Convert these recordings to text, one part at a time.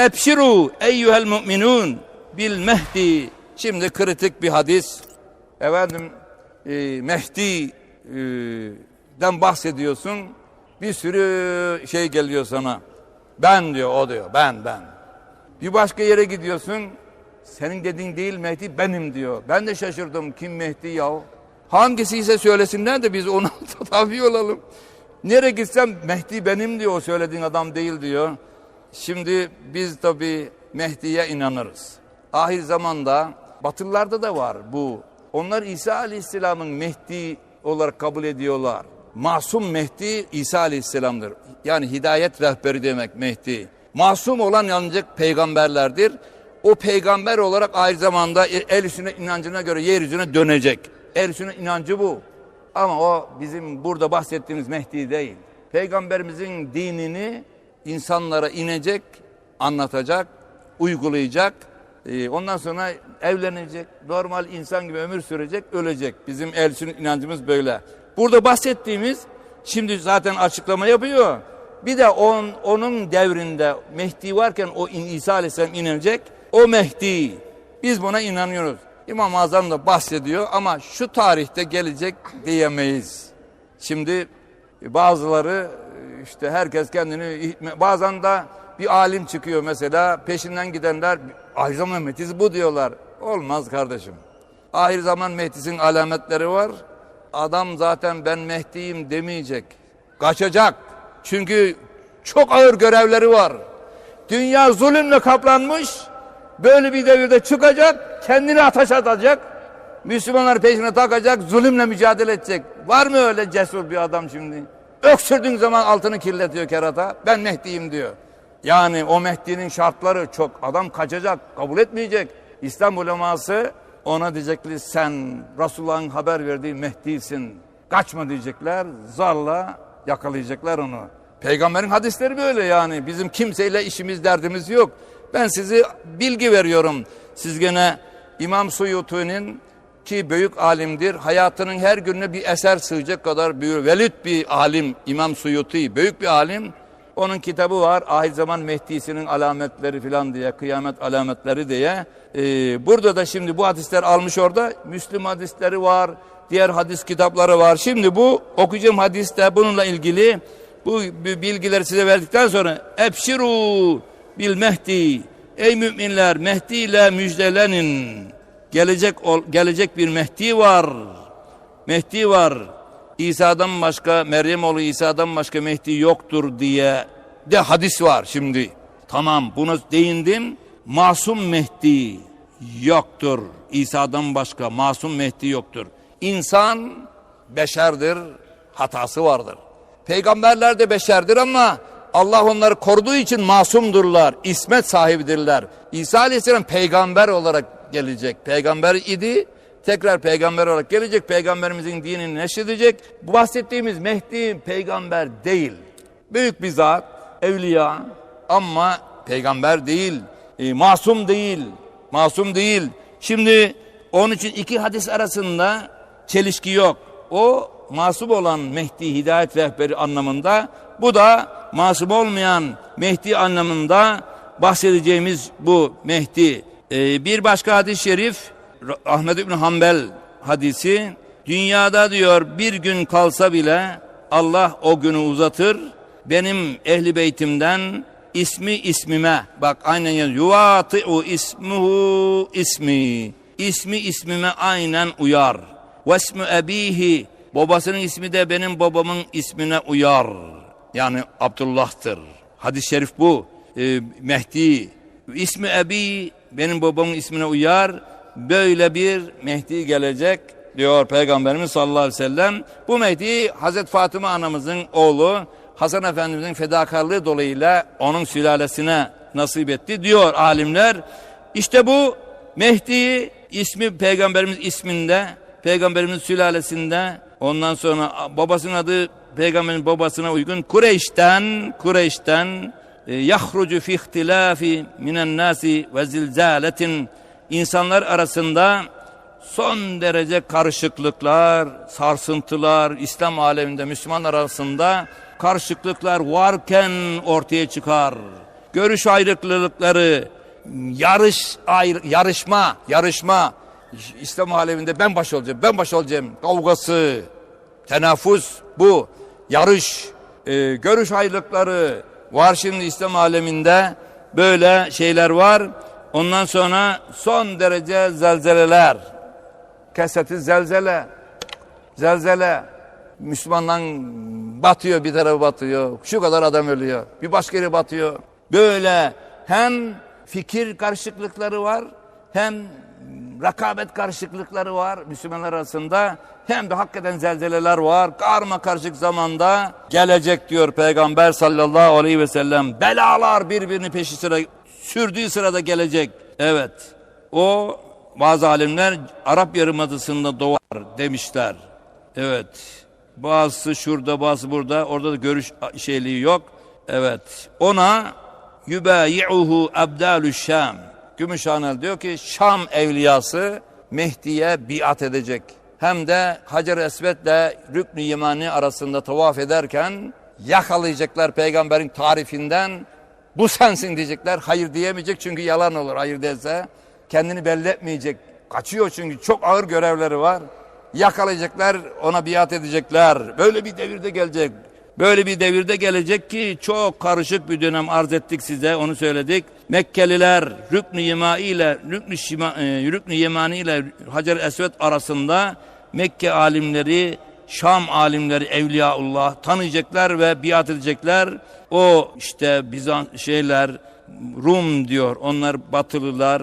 Ebşiru eyyuhel mu'minun bil mehdi. Şimdi kritik bir hadis. Efendim e, Mehdi'den bahsediyorsun. Bir sürü şey geliyor sana. Ben diyor o diyor. Ben ben. Bir başka yere gidiyorsun. Senin dediğin değil Mehdi benim diyor. Ben de şaşırdım kim Mehdi ya? Hangisi ise söylesinler de biz ona tabi olalım. Nereye gitsem Mehdi benim diyor o söylediğin adam değil diyor. Şimdi biz tabi Mehdi'ye inanırız. Ahir zamanda Batılılarda da var bu. Onlar İsa Aleyhisselam'ın Mehdi olarak kabul ediyorlar. Masum Mehdi İsa Aleyhisselam'dır. Yani hidayet rehberi demek Mehdi. Masum olan yalnızca peygamberlerdir. O peygamber olarak aynı zamanda el üstüne inancına göre yeryüzüne dönecek. El üstüne inancı bu. Ama o bizim burada bahsettiğimiz Mehdi değil. Peygamberimizin dinini insanlara inecek, anlatacak, uygulayacak. Ee, Ondan sonra evlenecek, normal insan gibi ömür sürecek, ölecek. Bizim el üstüne inancımız böyle. Burada bahsettiğimiz şimdi zaten açıklama yapıyor. Bir de on, onun devrinde Mehdi varken o İsa Aleyhisselam inecek. O Mehdi. Biz buna inanıyoruz. İmam-ı Azam da bahsediyor ama şu tarihte gelecek diyemeyiz. Şimdi bazıları işte herkes kendini bazen de bir alim çıkıyor mesela peşinden gidenler ahir zaman Mehdisi bu diyorlar. Olmaz kardeşim. Ahir zaman Mehdisinin alametleri var. Adam zaten ben Mehdi'yim demeyecek. Kaçacak. Çünkü çok ağır görevleri var. Dünya zulümle kaplanmış. Böyle bir devirde çıkacak, kendini ateş atacak. Müslümanlar peşine takacak, zulümle mücadele edecek. Var mı öyle cesur bir adam şimdi? Öksürdüğün zaman altını kirletiyor kerata. Ben Mehdi'yim diyor. Yani o Mehdi'nin şartları çok. Adam kaçacak, kabul etmeyecek. İslam uleması ona diyecekler sen Resulullah'ın haber verdiği Mehdi'sin. Kaçma diyecekler. Zarla yakalayacaklar onu. Peygamberin hadisleri böyle yani. Bizim kimseyle işimiz derdimiz yok. Ben sizi bilgi veriyorum. Siz gene İmam Suyuti'nin ki büyük alimdir. Hayatının her gününe bir eser sığacak kadar büyük. Velid bir alim İmam Suyuti. Büyük bir alim. Onun kitabı var. Ahir zaman Mehdi'sinin alametleri filan diye. Kıyamet alametleri diye. Ee, burada da şimdi bu hadisler almış orada. Müslüm hadisleri var. Diğer hadis kitapları var. Şimdi bu okuyacağım hadiste bununla ilgili bu bilgileri size verdikten sonra Ebşiru bil Mehdi. Ey müminler Mehdi ile müjdelenin. Gelecek gelecek bir Mehdi var. Mehdi var. İsa'dan başka Meryem oğlu İsa'dan başka Mehdi yoktur diye de hadis var şimdi. Tamam bunu değindim. Masum Mehdi yoktur. İsa'dan başka masum Mehdi yoktur. İnsan beşerdir, hatası vardır. Peygamberler de beşerdir ama Allah onları koruduğu için masumdurlar, ismet sahibidirler. İsa Aleyhisselam peygamber olarak gelecek. Peygamber idi, tekrar peygamber olarak gelecek. Peygamberimizin dinini neşredecek. Bu bahsettiğimiz Mehdi peygamber değil. Büyük bir zat, evliya ama peygamber değil, e, masum değil, masum değil. Şimdi onun için iki hadis arasında çelişki yok. O masum olan Mehdi hidayet rehberi anlamında bu da masum olmayan Mehdi anlamında bahsedeceğimiz bu Mehdi. Ee, bir başka hadis-i şerif Ahmed İbni Hanbel hadisi dünyada diyor bir gün kalsa bile Allah o günü uzatır. Benim ehli beytimden ismi ismime bak aynen yazıyor. Yuvati'u ismuhu ismi. İsmi ismime aynen uyar. Vesmu ebihi babasının ismi de benim babamın ismine uyar. Yani Abdullah'tır. Hadis-i şerif bu. Ee, Mehdi. İsmi Ebi benim babamın ismine uyar. Böyle bir Mehdi gelecek diyor Peygamberimiz sallallahu aleyhi ve sellem. Bu Mehdi Hazreti Fatıma anamızın oğlu Hasan Efendimizin fedakarlığı dolayıyla onun sülalesine nasip etti diyor alimler. İşte bu Mehdi ismi Peygamberimiz isminde, Peygamberimiz sülalesinde ondan sonra babasının adı peygamberin babasına uygun Kureyş'ten Kureyş'ten yahrucu fi ihtilafi minen nasi ve zilzaletin insanlar arasında son derece karışıklıklar, sarsıntılar İslam aleminde Müslümanlar arasında karışıklıklar varken ortaya çıkar. görüş ayrıklıkları, yarış ayrı, yarışma, yarışma. İslam aleminde ben baş olacağım, ben baş olacağım. Kavgası, tenaffüs bu. Yarış, e, görüş ayrılıkları var şimdi İslam aleminde. Böyle şeyler var. Ondan sonra son derece zelzeleler. Keseti zelzele. Zelzele. Müslümandan batıyor bir tarafı batıyor. Şu kadar adam ölüyor. Bir başka yere batıyor. Böyle hem fikir karışıklıkları var hem rakabet karışıklıkları var Müslümanlar arasında hem de hakikaten zelzeleler var. Karma karışık zamanda gelecek diyor Peygamber sallallahu aleyhi ve sellem. Belalar birbirini peşi sıra sürdüğü sırada gelecek. Evet. O bazı alimler Arap Yarımadası'nda doğar demişler. Evet. Bazısı şurada, bazı burada. Orada da görüş şeyliği yok. Evet. Ona yubayi'uhu abdalü Şam. Gümüşhanel diyor ki Şam evliyası Mehdi'ye biat edecek. Hem de Hacer-i Esved'le Rükn-i Yemani arasında tavaf ederken yakalayacaklar peygamberin tarifinden. Bu sensin diyecekler. Hayır diyemeyecek çünkü yalan olur hayır derse. Kendini belli etmeyecek. Kaçıyor çünkü çok ağır görevleri var. Yakalayacaklar ona biat edecekler. Böyle bir devirde gelecek. Böyle bir devirde gelecek ki çok karışık bir dönem arz ettik size onu söyledik. Mekkeliler Rükn-i Yemani ile Rükn-i Şima- e, Rükn-i Yemani ile Hacer Esved arasında Mekke alimleri Şam alimleri Evliyaullah tanıyacaklar ve biat edecekler. O işte Bizans şeyler Rum diyor. Onlar Batılılar,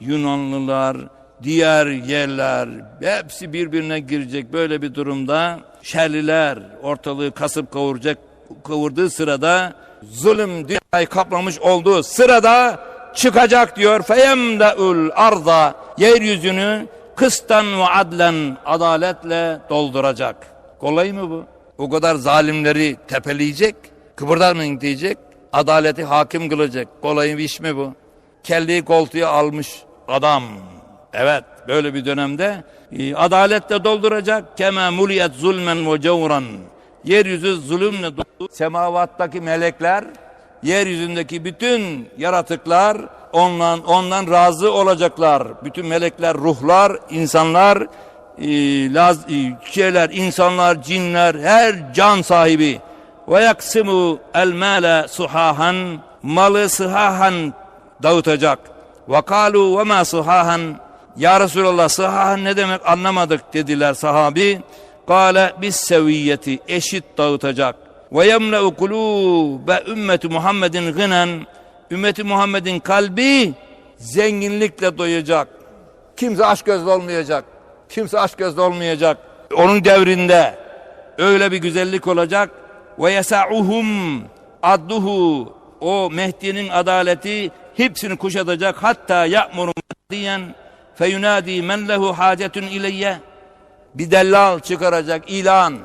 Yunanlılar, diğer yerler hepsi birbirine girecek böyle bir durumda şerliler ortalığı kasıp kavuracak kavurduğu sırada zulüm dünyayı kaplamış olduğu sırada çıkacak diyor feyemdeul arda yeryüzünü kıstan ve adlen adaletle dolduracak. Kolay mı bu? O kadar zalimleri tepeleyecek, kıpırdamayın diyecek, adaleti hakim kılacak. Kolay bir iş mi bu? Kelliyi koltuğa almış adam. Evet böyle bir dönemde adaletle dolduracak. Kema muliyet zulmen ve cevran. Yeryüzü zulümle dolu. Semavattaki melekler, yeryüzündeki bütün yaratıklar ondan ondan razı olacaklar. Bütün melekler, ruhlar, insanlar, e, laz, e, şeyler, insanlar, cinler, her can sahibi. Ve yaksimu el male suhahan malı sıhahan dağıtacak. Ve kalu ve ma sıhahan ya Resulallah sıhahan ne demek anlamadık dediler sahabi. Kale bis seviyeti eşit dağıtacak. Ve yemle'u kulûbe ümmeti Muhammedin gınen ümmeti Muhammed'in kalbi zenginlikle doyacak. Kimse aç gözlü olmayacak. Kimse aç gözlü olmayacak. Onun devrinde öyle bir güzellik olacak. Ve yesa'uhum adduhu o Mehdi'nin adaleti hepsini kuşatacak. Hatta ya'muru diyen feyunadi men lehu hacetun ileyye bir dellal çıkaracak ilan.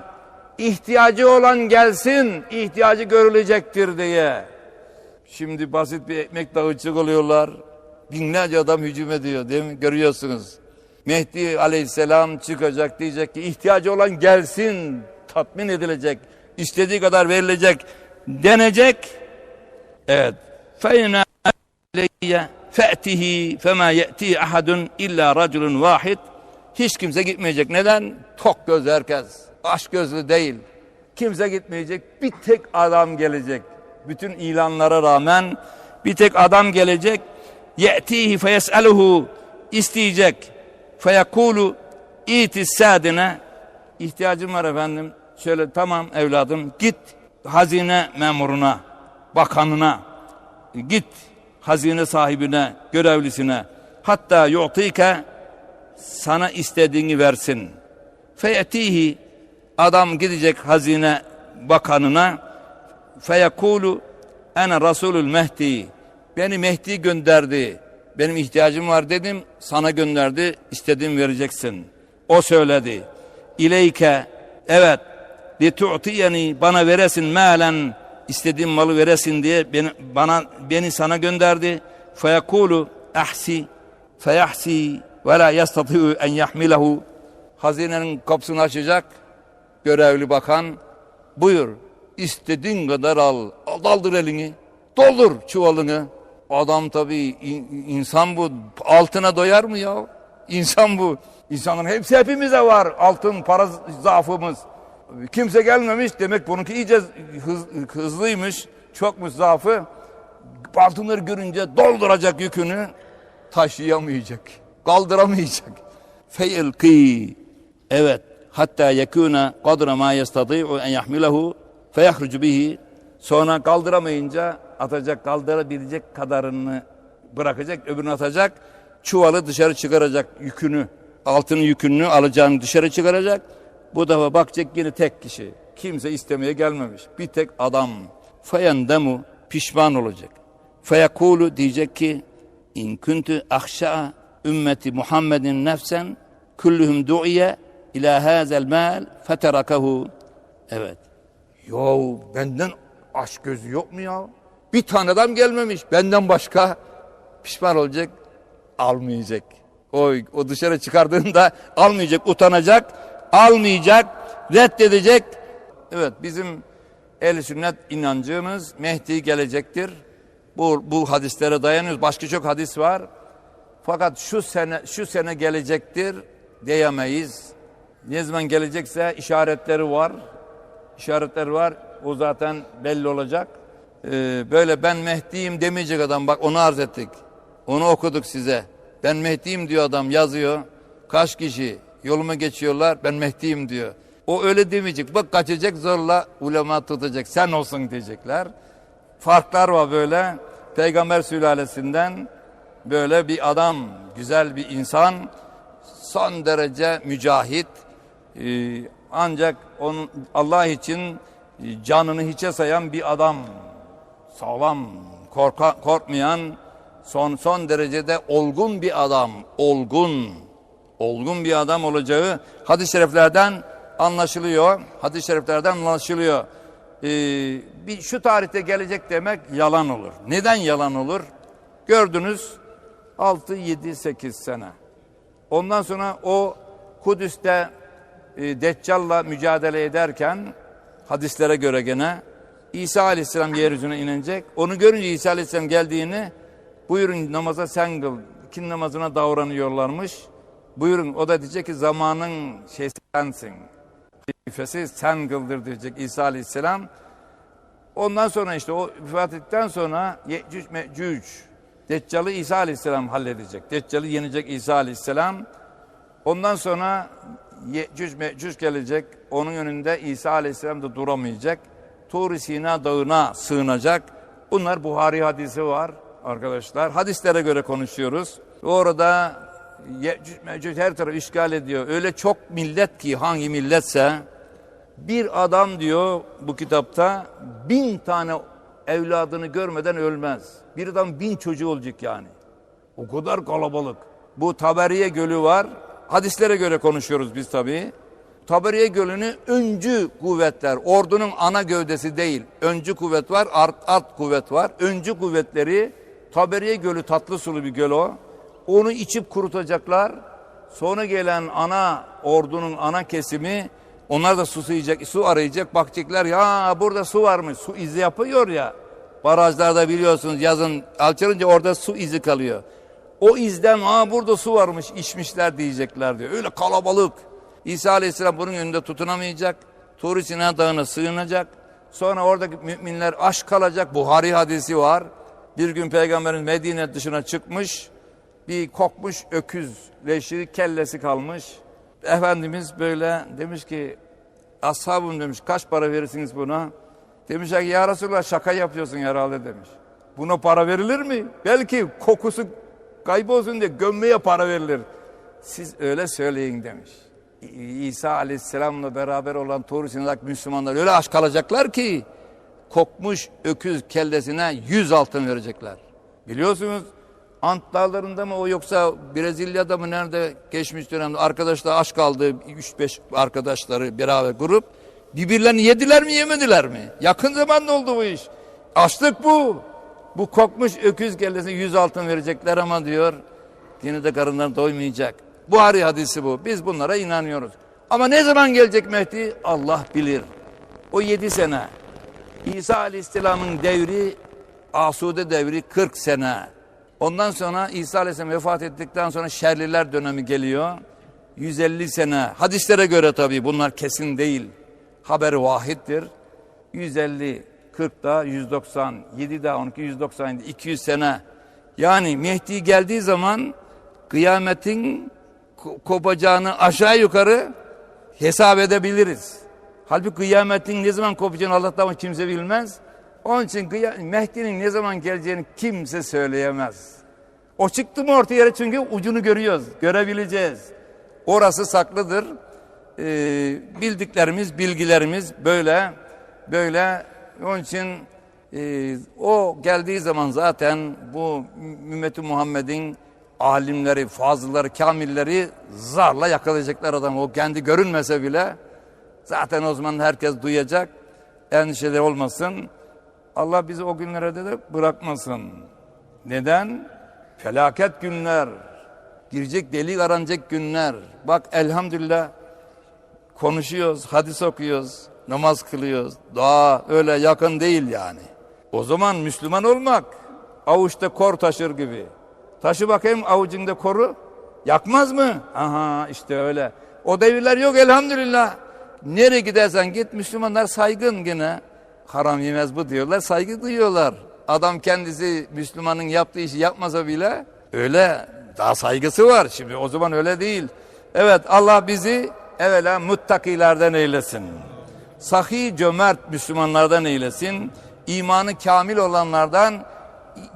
İhtiyacı olan gelsin, ihtiyacı görülecektir diye. Şimdi basit bir ekmek dağıtacak oluyorlar. Binlerce adam hücum ediyor değil mi? Görüyorsunuz. Mehdi aleyhisselam çıkacak diyecek ki ihtiyacı olan gelsin, tatmin edilecek, istediği kadar verilecek denecek. Evet. Feyna ileyye fe'tihi fema ye'ti ahadun illa raculun vahid. Hiç kimse gitmeyecek. Neden? Tok göz herkes. Aç gözlü değil. Kimse gitmeyecek. Bir tek adam gelecek. Bütün ilanlara rağmen bir tek adam gelecek. Ye'tihi feyes'eluhu isteyecek. Feyekulu itis sadine ihtiyacım var efendim. Şöyle tamam evladım git hazine memuruna, bakanına git hazine sahibine, görevlisine hatta yu'tike sana istediğini versin. Feyetihi adam gidecek hazine bakanına feyekulu ene rasulül mehdi beni Mehdi gönderdi. Benim ihtiyacım var dedim. Sana gönderdi. istediğimi vereceksin. O söyledi. İleyke evet li tu'tiyeni bana veresin malen istediğim malı veresin diye beni, bana beni sana gönderdi. Feyekulu ahsi feyahsi ve la yastati'u en yahmilehu hazinenin kapısını açacak görevli bakan buyur istediğin kadar al. al daldır elini Doldur çuvalını. Adam tabii in- insan bu altına doyar mı ya? İnsan bu. İnsanların hepsi hepimize var. Altın para zaafımız. Kimse gelmemiş demek bununki iyice hız, hızlıymış. Çokmuş zaafı. Altınları görünce dolduracak yükünü taşıyamayacak. Kaldıramayacak. Feyilki. Evet. Hatta yekuna kadra ma yestati'u en yahmilehu feyahrucu bihi. Sonra kaldıramayınca atacak, kaldırabilecek kadarını bırakacak, öbürünü atacak. Çuvalı dışarı çıkaracak yükünü, altının yükünü alacağını dışarı çıkaracak. Bu defa bakacak yine tek kişi. Kimse istemeye gelmemiş. Bir tek adam. Feyendemu pişman olacak. Feyekulu diyecek ki in kuntu ahşa ümmeti Muhammedin nefsen kulluhum du'iye ila hazel mal feterakahu. Evet. Yo benden aşk gözü yok mu ya? Bir tane adam gelmemiş benden başka pişman olacak almayacak. O, o dışarı çıkardığında almayacak, utanacak, almayacak, reddedecek. Evet bizim el sünnet inancımız Mehdi gelecektir. Bu, bu hadislere dayanıyoruz. Başka çok hadis var. Fakat şu sene şu sene gelecektir diyemeyiz. Ne zaman gelecekse işaretleri var. İşaretler var. O zaten belli olacak. Ee, böyle ben Mehdi'yim demeyecek adam. Bak onu arz ettik. Onu okuduk size. Ben Mehdi'yim diyor adam yazıyor. Kaç kişi yoluma geçiyorlar ben Mehdi'yim diyor. O öyle demeyecek. Bak kaçacak zorla ulema tutacak. Sen olsun diyecekler. Farklar var böyle. Peygamber sülalesinden böyle bir adam, güzel bir insan, son derece mücahit. Ee, ancak onun Allah için e, canını hiçe sayan bir adam. Sağlam, korka, korkmayan, son son derecede olgun bir adam. Olgun, olgun bir adam olacağı hadis-i şeriflerden anlaşılıyor. Hadis-i şeriflerden anlaşılıyor. Ee, bir şu tarihte gelecek demek yalan olur. Neden yalan olur? Gördünüz 6, 7, 8 sene. Ondan sonra o Kudüs'te e, Deccal'la mücadele ederken hadislere göre gene İsa Aleyhisselam yeryüzüne inecek. Onu görünce İsa Aleyhisselam geldiğini buyurun namaza sen kıl. İkin namazına davranıyorlarmış. Buyurun o da diyecek ki zamanın şeysi sensin. Halifesi sen kıldır diyecek İsa Aleyhisselam. Ondan sonra işte o vefat ettikten sonra Yecüc Mecüc Deccal'ı İsa Aleyhisselam halledecek. Deccal'ı yenecek İsa Aleyhisselam. Ondan sonra Yecüc Mecüc gelecek. Onun önünde İsa Aleyhisselam da duramayacak. Tur-i Sina dağına sığınacak. Bunlar Buhari hadisi var arkadaşlar. Hadislere göre konuşuyoruz. Orada Yecüc her tarafı işgal ediyor. Öyle çok millet ki hangi milletse bir adam diyor bu kitapta bin tane evladını görmeden ölmez. Bir adam bin çocuğu olacak yani. O kadar kalabalık. Bu Taberiye Gölü var. Hadislere göre konuşuyoruz biz tabii. Taberiye Gölü'nü öncü kuvvetler, ordunun ana gövdesi değil. Öncü kuvvet var, art, alt kuvvet var. Öncü kuvvetleri Taberiye Gölü tatlı sulu bir göl o. Onu içip kurutacaklar. Sonra gelen ana ordunun ana kesimi onlar da su suyacak, su arayacak. Bakacaklar ya burada su varmış. Su izi yapıyor ya. Barajlarda biliyorsunuz yazın alçalınca orada su izi kalıyor. O izden ha burada su varmış içmişler diyecekler diyor. Öyle kalabalık. İsa Aleyhisselam bunun önünde tutunamayacak. Tur-i Sina Dağı'na sığınacak. Sonra oradaki müminler aç kalacak. Buhari hadisi var. Bir gün Peygamberimiz Medine dışına çıkmış. Bir kokmuş öküz leşi kellesi kalmış. Efendimiz böyle demiş ki ashabım demiş kaç para verirsiniz buna? Demişler ki ya Resulallah şaka yapıyorsun herhalde demiş. Buna para verilir mi? Belki kokusu kaybolsun diye gömmeye para verilir. Siz öyle söyleyin demiş. İsa Aleyhisselam'la beraber olan Tur Sina'daki Müslümanlar öyle aç kalacaklar ki kokmuş öküz kellesine yüz altın verecekler. Biliyorsunuz Ant dağlarında mı o yoksa Brezilya'da mı nerede geçmiş dönemde arkadaşlar aç kaldı 3-5 arkadaşları beraber grup birbirlerini yediler mi yemediler mi? Yakın zamanda oldu bu iş. Açlık bu. Bu kokmuş öküz kellesine yüz altın verecekler ama diyor yine de karınları doymayacak. Buhari hadisi bu. Biz bunlara inanıyoruz. Ama ne zaman gelecek Mehdi? Allah bilir. O yedi sene. İsa Aleyhisselam'ın devri Asude devri 40 sene. Ondan sonra İsa Aleyhisselam vefat ettikten sonra şerliler dönemi geliyor. 150 sene. Hadislere göre tabii bunlar kesin değil. Haberi vahittir. 150, 40 da 190, 7 da 12, 197, 200 sene. Yani Mehdi geldiği zaman kıyametin ko- kopacağını aşağı yukarı hesap edebiliriz. Halbuki kıyametin ne zaman kopacağını Allah'tan kimse bilmez. Onun için Mehdi'nin ne zaman geleceğini kimse söyleyemez. O çıktı mı ortaya çünkü ucunu görüyoruz, görebileceğiz. Orası saklıdır. Ee, bildiklerimiz, bilgilerimiz böyle, böyle. Onun için e, o geldiği zaman zaten bu ümmeti Muhammed'in alimleri, fazılları, kamilleri zarla yakalayacaklar adam. O kendi görünmese bile zaten o zaman herkes duyacak. Endişeleri olmasın. Allah bizi o günlere de bırakmasın. Neden? Felaket günler. Girecek delik aranacak günler. Bak elhamdülillah konuşuyoruz, hadis okuyoruz, namaz kılıyoruz. Daha öyle yakın değil yani. O zaman Müslüman olmak avuçta kor taşır gibi. Taşı bakayım avucunda koru. Yakmaz mı? Aha işte öyle. O devirler yok elhamdülillah. Nereye gidersen git Müslümanlar saygın gene. Haram yemez bu diyorlar saygı duyuyorlar. Adam kendisi Müslümanın yaptığı işi yapmasa bile öyle daha saygısı var. Şimdi o zaman öyle değil. Evet Allah bizi evvela muttakilerden eylesin. Sahi cömert Müslümanlardan eylesin. İmanı kamil olanlardan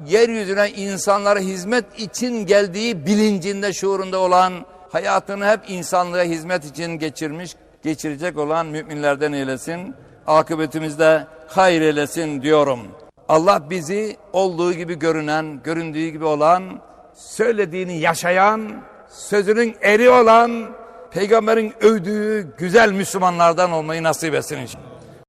yeryüzüne insanlara hizmet için geldiği bilincinde şuurunda olan hayatını hep insanlığa hizmet için geçirmiş geçirecek olan müminlerden eylesin. Akıbetimizde hayır eylesin diyorum. Allah bizi olduğu gibi görünen, göründüğü gibi olan, söylediğini yaşayan, sözünün eri olan, peygamberin övdüğü güzel Müslümanlardan olmayı nasip etsin inşallah.